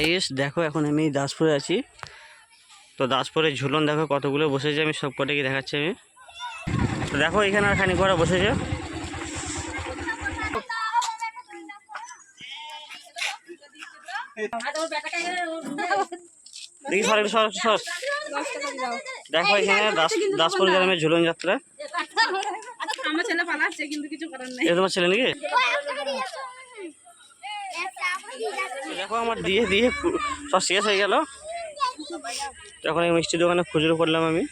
Guys দেখো এখন আমি দাসপুরে আছি। তো দাসপুরে ঝুলন দেখো কতগুলো বসেছে আমি সব কটাকে দেখাচ্ছি আমি। তো দেখো এখানে আর খানিক করে বসেছে। দেখি সর একটু সর সর। দেখো এখানে দাস দাসপুর গ্রামের ঝুলন যাত্রা। আমার ছেলে পালাচ্ছে কিন্তু কিছু করার নেই। এ তোমার ছেলে নাকি? দেখো আমার দিয়ে দিয়ে সব শেষ হয়ে গেল। তখন এই মিষ্টি দোকানে খুচরো করলাম আমি।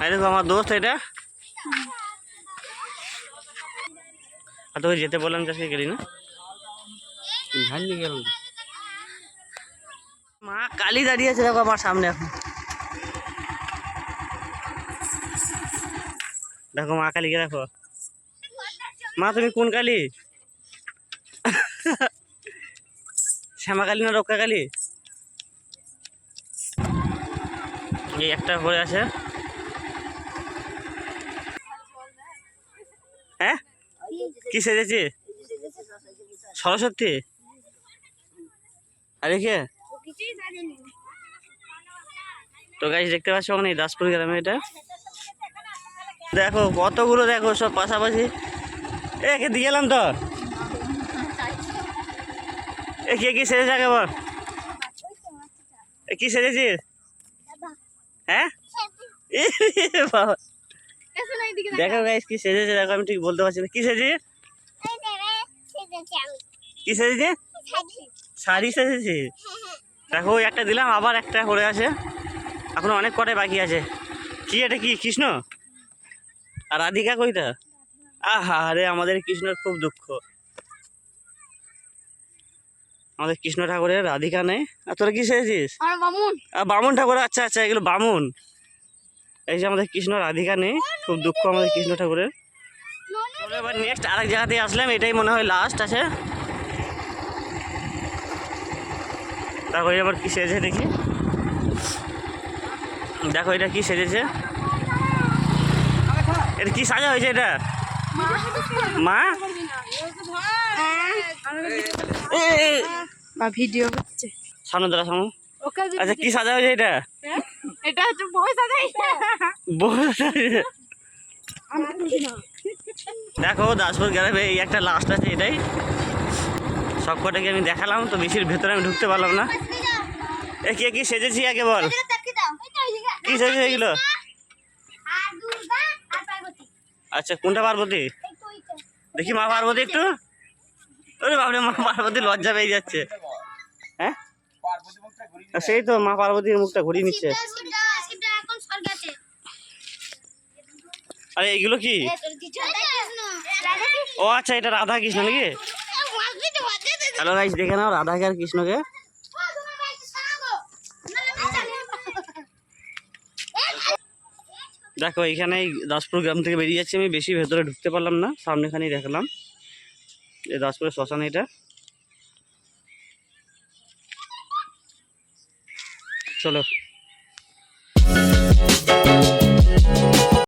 আর দেখো আমার দোস্ত এটা। আর তোকে যেতে বললাম যে আজকে গেলি না। মা কালি দাঁড়িয়ে আছে দেখো আমার সামনে এখন। দেখো মা কালীকে দেখো। মা, তুমি কোন কালী? শ্যামা কালী না রক্ষা কালী? এই একটা পড়ে আছে হ্যাঁ? কি সেজেছি? সরস্বতী? আরে কে? তো গাছ দেখতে পাচ্ছ ওখানে দাসপুর গ্রামে এটা? দেখো, কতগুলো দেখো সব পাশাপাশি। এ কে দিয়ে এলাম তো। এ, কে, কি সেজেছে আগে বল। কি সেজেছিস হ্যাঁ? বাবা। দেখো গাইস কি সেজেছে, দেখো, আমি ঠিক বলতে পারছি না। কি সেজেছে? কি সেজেছে? শাড়ি সেজেছে? দেখো একটা দিলাম, আবার একটা করে আছে। এখন অনেক কটাই বাকি আছে। কি এটা কি, কৃষ্ণ? আর রাধিকা কইটা? আহা আরে আমাদের কৃষ্ণের খুব দুঃখ। আমাদের কৃষ্ণ ঠাকুরের রাধিকা নেই। আর তোরা কি সেজেছিস? বামুন। ঠাকুর আচ্ছা আচ্ছা এগুলো বামুন। এই যে আমাদের কৃষ্ণ রাধিকা নেই খুব দুঃখ আমাদের কৃষ্ণ ঠাকুরের। এবার নেক্সট আরেক জায়গাতে আসলাম এটাই মনে হয় লাস্ট আছে। দেখো এবার কি সেজেছে দেখি। দেখো এটা কি সেজেছে? এটা কি সাজা হয়েছে এটা? মা? বা ভিডিও করছে সামনে দাঁড়া সামনে। আচ্ছা কি সাজা হয়েছে এটা? এটা হচ্ছে বই সাজাই। বউ সাজা- দেখো দাসপুর গ্রামে এই একটা লাস্ট আছে এটাই। সব কটাকে আমি দেখালাম তো বেশির ভেতরে আমি ঢুকতে পারলাম না। এ কে কি সেজেছি আগে বল। কি সেজেছে এগুলো? আচ্ছা কোনটা পার্বতী? দেখি মা পার্বতী একটু। ওরে বাবরে মা পার্বতী লজ্জা পেয়ে যাচ্ছে। হ্যাঁ? সেই তো মা পার্বতীর মুখটা ঘুরিয়ে নিচ্ছে। আরে এইগুলো কি? ও আচ্ছা এটা রাধা কৃষ্ণ নাকি হ্যালো গাইস দেখে নাও রাধাকে আর কৃষ্ণকে। দেখো এইখানে এই দাসপুর গ্রাম থেকে বেরিয়ে যাচ্ছি আমি। বেশি ভেতরে ঢুকতে পারলাম না, সামনেখানেই দেখলাম। এই দাসপুরের শ্মশান এটা। চলো